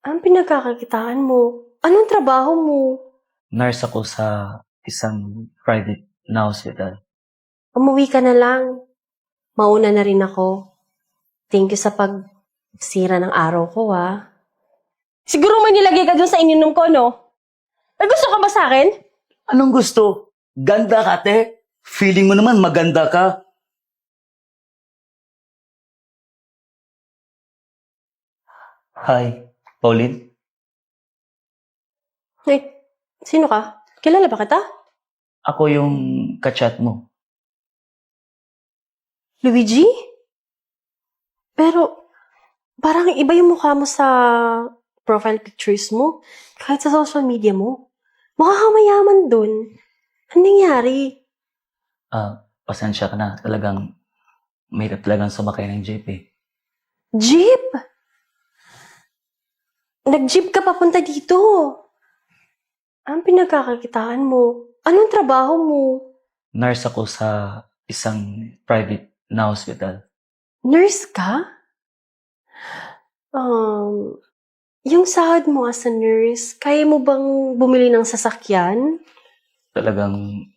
Ang pinagkakakitaan mo? Anong trabaho mo? Nurse ako sa isang private na hospital. Umuwi ka na lang. Mauna na rin ako. Thank you sa pagsira ng araw ko, ah. Siguro may nilagay ka dun sa ininom ko, no? May gusto ka ba sa akin? Anong gusto? Ganda ka, te. Feeling mo naman maganda ka. Hi, Pauline. Eh, sino ka? Kilala ba kita? Ako yung kachat mo. Luigi? Pero, parang iba yung mukha mo sa profile pictures mo. Kahit sa social media mo. Mukha kang mayaman dun. Anong nangyari? Ah, pasensya ka na. Talagang mahirap talagang sumakay ng jeep eh. Jeep! Nag-jeep ka papunta dito. Ang pinagkakakitaan mo? Anong trabaho mo? Nurse ako sa isang private na hospital. Nurse ka? Um, yung sahod mo as a nurse, kaya mo bang bumili ng sasakyan? Talagang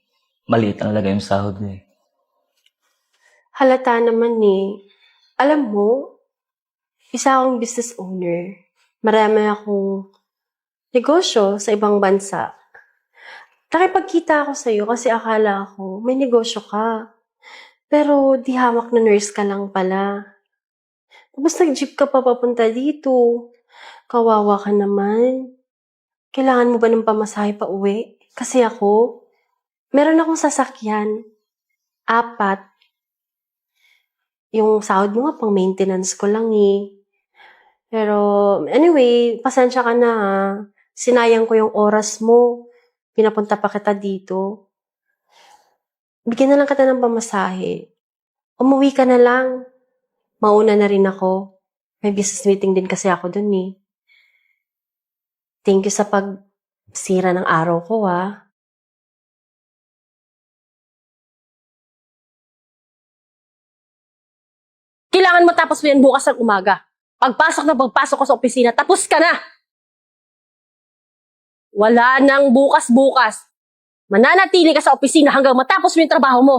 maliit ang lagay yung sahod eh. Halata naman eh. Alam mo, isa akong business owner. Marami akong negosyo sa ibang bansa. Nakipagkita ako sa'yo kasi akala ko may negosyo ka. Pero di hamak na nurse ka lang pala. Tapos nag-jeep ka pa papunta dito. Kawawa ka naman. Kailangan mo ba ng pamasahe pa uwi? Kasi ako, meron akong sasakyan. Apat. Yung sahod mo nga, pang maintenance ko lang eh. Pero, anyway, pasensya ka na ha. Sinayang ko yung oras mo. Pinapunta pa kita dito. Bigyan na lang kita ng pamasahe. Umuwi ka na lang. Mauna na rin ako. May business meeting din kasi ako dun eh. Thank you sa pagsira ng araw ko ah. Kailangan matapos mo yan bukas ng umaga. Pagpasok na pagpasok ko sa opisina, tapos ka na! Wala nang bukas-bukas. Mananatili ka sa opisina hanggang matapos mo yung trabaho mo.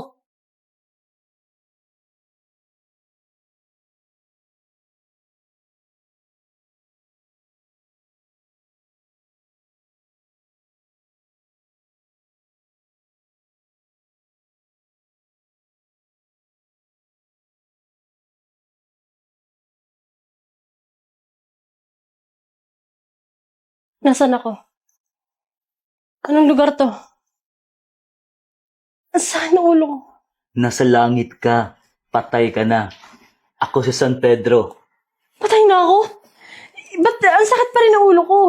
Nasaan ako? Anong lugar to? Saan ang ulo ko? Nasa langit ka. Patay ka na. Ako si San Pedro. Patay na ako? Ba't ang sakit pa rin ng ulo ko?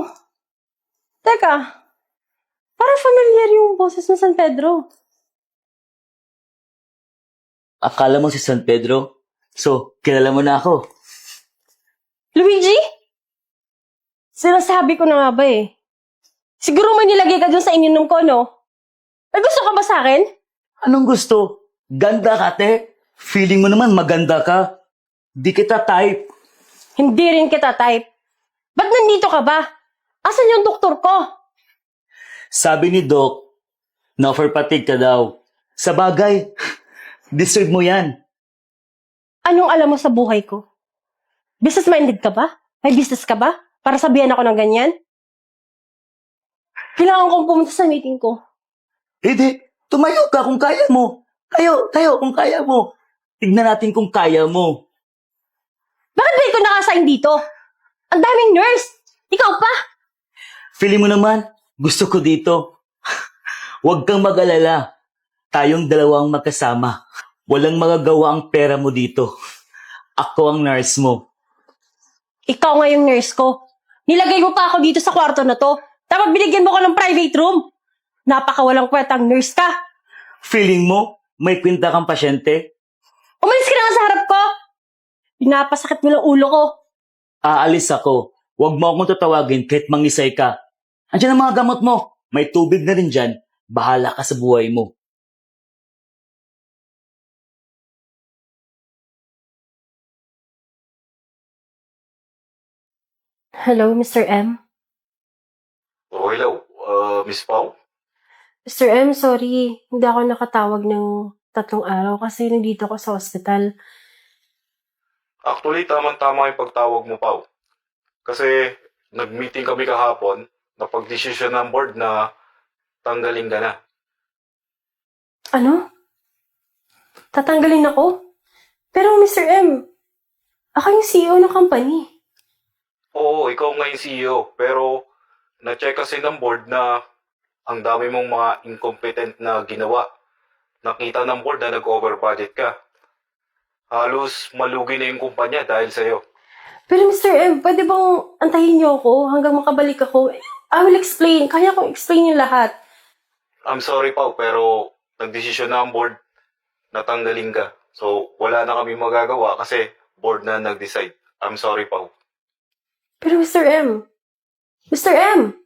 Teka, parang familiar yung boses ng San Pedro. Akala mo si San Pedro? So, kilala mo na ako. Luigi? Sinasabi ko na nga ba eh. Siguro may nilagay ka dun sa ininom ko, no? May gusto ka ba sa akin? Anong gusto? Ganda ka, te. Feeling mo naman maganda ka. Di kita type. Hindi rin kita type. Ba't nandito ka ba? Asan yung doktor ko? Sabi ni Doc, na-offer patig ka daw. Sa bagay, deserve mo yan. Anong alam mo sa buhay ko? Business-minded ka ba? May business ka ba? Para sabihan ako ng ganyan? Kailangan kong pumunta sa meeting ko. Hindi, tumayo ka kung kaya mo. Tayo, tayo kung kaya mo. Tignan natin kung kaya mo. Bakit ba ikaw nakasign dito? Ang daming nurse! Ikaw pa! Feeling mo naman, gusto ko dito. Huwag kang mag-alala. Tayong dalawang magkasama. Walang magagawa ang pera mo dito. Ako ang nurse mo. Ikaw nga yung nurse ko. Nilagay mo pa ako dito sa kwarto na to. Tapos binigyan mo ko ng private room. Napakawalang kwentang nurse ka. Feeling mo, may kwenta kang pasyente? Umalis ka na nga sa harap ko. Pinapasakit mo lang ulo ko. Aalis ako. Huwag mo akong tatawagin kahit mangisay ka. Andiyan ang mga gamot mo. May tubig na rin dyan. Bahala ka sa buhay mo. Hello, Mr. M? Oh, hello. Uh, Miss Pau? Mr. M, sorry. Hindi ako nakatawag ng tatlong araw kasi nandito ako sa hospital. Actually, tamang-tama yung pagtawag mo, Pau. Kasi, nag-meeting kami kahapon, napag-desisyon ng board na tanggalin ka na. Ano? Tatanggalin ako? Pero Mr. M, ako yung CEO ng company. Oo, ikaw nga yung CEO, pero na-check kasi ng board na ang dami mong mga incompetent na ginawa. Nakita ng board na nag-over budget ka. Halos malugi na yung kumpanya dahil sa'yo. Pero Mr. M, pwede bang antayin niyo ako hanggang makabalik ako? I will explain. Kaya kong explain yung lahat. I'm sorry, Pau, pero nagdesisyon na ang board na tanggalin ka. So, wala na kami magagawa kasi board na nag-decide. I'm sorry, Pau. Pero Mr. M, Mr. M,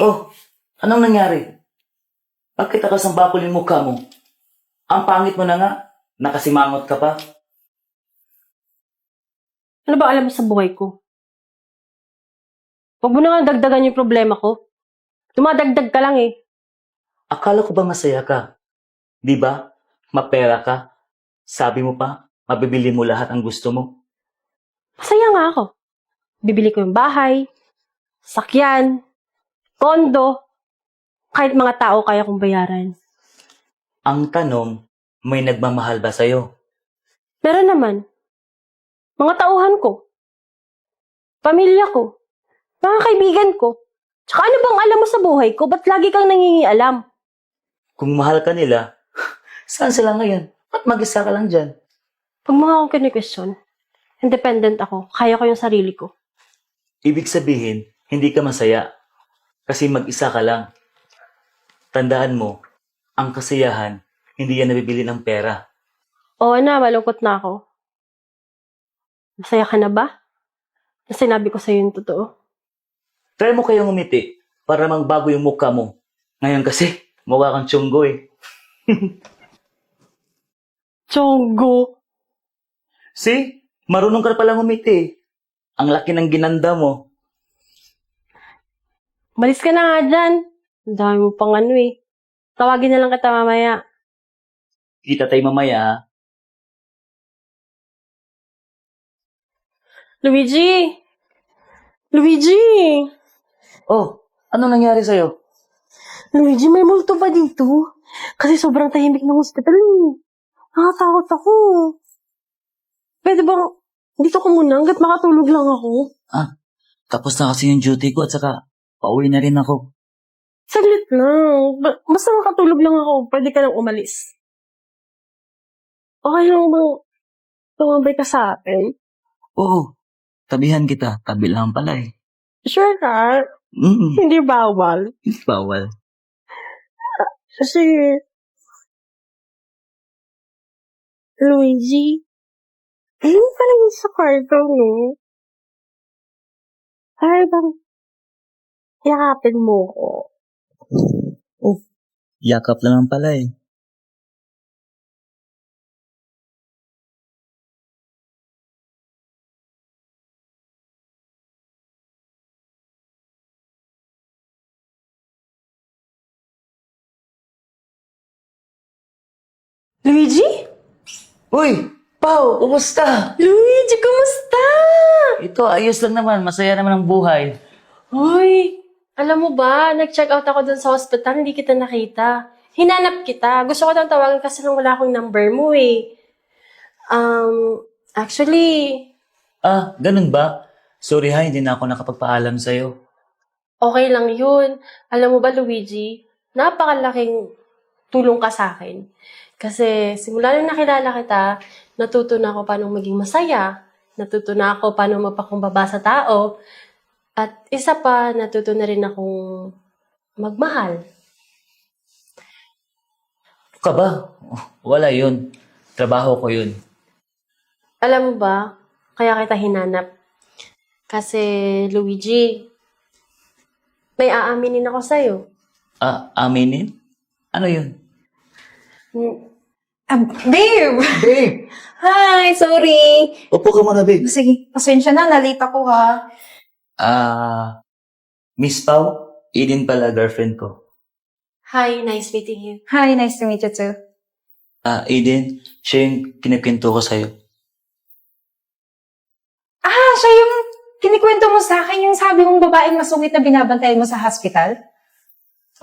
Oh, anong nangyari? Bakit akasang bakol yung mukha mo? Ang pangit mo na nga. Nakasimangot ka pa. ano ba alam mo sa buhay ko? Huwag mo na nga dagdagan yung problema ko. Tumadagdag ka lang eh. Akala ko ba masaya ka? Di ba? Mapera ka. Sabi mo pa, mabibili mo lahat ang gusto mo. Masaya nga ako. Bibili ko yung bahay, sakyan, kondo, kahit mga tao kaya kong bayaran. Ang tanong, may nagmamahal ba sa'yo? Meron naman. Mga tauhan ko. Pamilya ko. Mga kaibigan ko. Tsaka ano bang alam mo sa buhay ko? Ba't lagi kang nangingialam? Kung mahal ka nila, saan sila ngayon? Ba't mag-isa ka lang dyan? Pag mga akong kini-question, independent ako. Kaya ko yung sarili ko. Ibig sabihin, hindi ka masaya. Kasi mag-isa ka lang. Tandaan mo, ang kasiyahan, hindi yan nabibili ng pera. Oo na, malungkot na ako. Masaya ka na ba? Na sinabi ko sa'yo yung totoo. Try mo kayong umiti para magbago yung mukha mo. Ngayon kasi, mukha kang tiyonggo eh. Chonggo! See? Marunong ka palang umiti. Ang laki ng ginanda mo. Malis ka na nga dyan. Ang dami mo pang ano eh. Tawagin na lang kita mamaya. Kita tayo mamaya ha. Luigi! Luigi! Oh, ano nangyari sa'yo? Luigi, may multo pa dito. Kasi sobrang tahimik ng hospital eh. Nakatakot ako. Pwede bang dito ka muna hanggat makatulog lang ako? Tapos na kasi yung duty ko at saka pauwi na rin ako. Saglit lang. Ba- basta makatulog lang ako, pwede ka nang umalis. Okay lang bang tumabay ka sa akin? Oo, tabihan kita. Tabi lang pala eh. Sure ka? Mm, Hindi bawal. bawal. Kasi... Luigi, ayun pala yung sa kwarto, no? Ay, bang yakapin mo ko. Yakap naman pala eh. Luigi? Uy! Pau, kumusta? Luigi, kumusta? Ito, ayos lang naman. Masaya naman ang buhay. Hoy, alam mo ba, nag-check out ako dun sa hospital, hindi kita nakita. Hinanap kita. Gusto ko nang tawagan kasi nang wala akong number mo eh. Um, actually, Ah, ganun ba? Sorry ha, hindi na ako nakapagpaalam sa'yo. okay lang yun. Alam mo ba, Luigi, napakalaking tulong ka sa akin. Kasi simula nung nakilala kita, natuto na ako paano maging masaya, natuto na ako paano mapakumbaba sa tao, at isa pa, natuto na rin akong magmahal. Ka ba? Wala yun. Trabaho ko yun. Alam mo ba, kaya kita hinanap. Kasi, Luigi, may aaminin ako sa'yo. Ah, aminin? Ano yun? Hmm, Ah, babe! Babe! Hi, sorry. Upo ka muna, babe. Sige, pasensya na, nalita ko ha. Ah, Miss Pau, Eden pala girlfriend ko. Hi, nice meeting you. Hi, nice to meet you too. Ah, Eden, siya yung kinikwento ko sa'yo. Ah, siya yung kinikwento mo sa akin, yung sabi mong babaeng masungit na binabantayan mo sa hospital?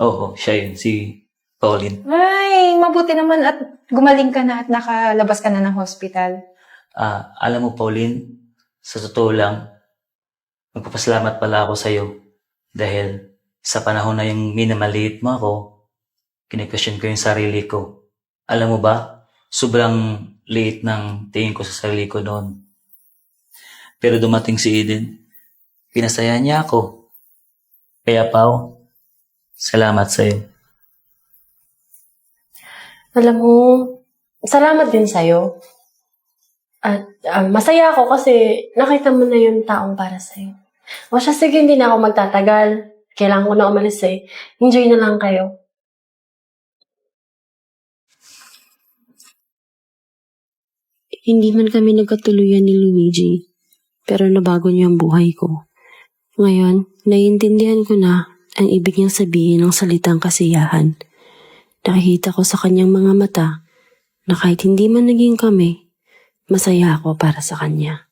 Oo, siya yun, si Pauline. Ay, mabuti naman at gumaling ka na at nakalabas ka na ng hospital. Ah, alam mo, Pauline, sa totoo lang, magpapasalamat pala ako sa'yo dahil sa panahon na yung minamaliit mo ako, kine-question ko yung sarili ko. Alam mo ba, sobrang liit ng tingin ko sa sarili ko noon. Pero dumating si Eden, pinasaya niya ako. Kaya, Pao, salamat sa'yo. Alam mo, salamat din sa'yo. At ah, masaya ako kasi nakita mo na yung taong para sa'yo. O siya, sige, hindi na ako magtatagal. Kailangan ko na umalis eh. Enjoy na lang kayo. Hindi man kami nagkatuluyan ni Luigi, pero nabago niya ang buhay ko. Ngayon, naiintindihan ko na ang ibig niyang sabihin ng salitang kasiyahan. Nakikita ko sa kanyang mga mata na kahit hindi man naging kami, masaya ako para sa kanya.